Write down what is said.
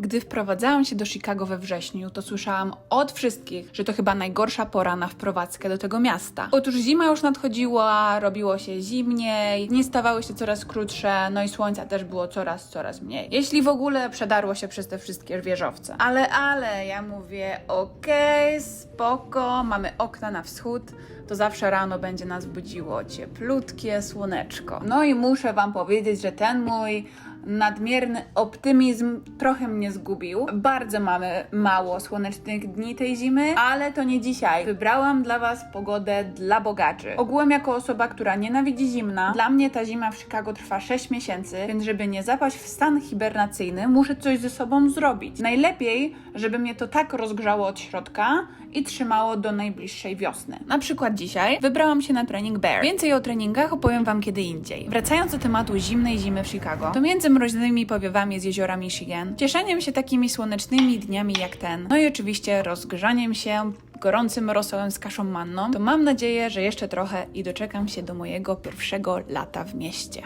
Gdy wprowadzałam się do Chicago we wrześniu, to słyszałam od wszystkich, że to chyba najgorsza pora na wprowadzkę do tego miasta. Otóż zima już nadchodziła, robiło się zimniej, dni stawały się coraz krótsze, no i słońca też było coraz, coraz mniej. Jeśli w ogóle przedarło się przez te wszystkie wieżowce. Ale, ale, ja mówię, okej, spoko, mamy okna na wschód, to zawsze rano będzie nas budziło cieplutkie słoneczko. No i muszę Wam powiedzieć, że ten mój nadmierny optymizm trochę mnie zgubił. Bardzo mamy mało słonecznych dni tej zimy, ale to nie dzisiaj. Wybrałam dla Was pogodę dla bogaczy. Ogółem jako osoba, która nienawidzi zimna, dla mnie ta zima w Chicago trwa 6 miesięcy, więc żeby nie zapaść w stan hibernacyjny, muszę coś ze sobą zrobić. Najlepiej, żeby mnie to tak rozgrzało od środka i trzymało do najbliższej wiosny. Na przykład dzisiaj wybrałam się na trening Bear. Więcej o treningach opowiem Wam kiedy indziej. Wracając do tematu zimnej zimy w Chicago, to między mroźnymi powiewami z jeziora Michigan, cieszeniem się takimi słonecznymi dniami jak ten, no i oczywiście rozgrzaniem się gorącym rosołem z kaszą manną, to mam nadzieję, że jeszcze trochę i doczekam się do mojego pierwszego lata w mieście.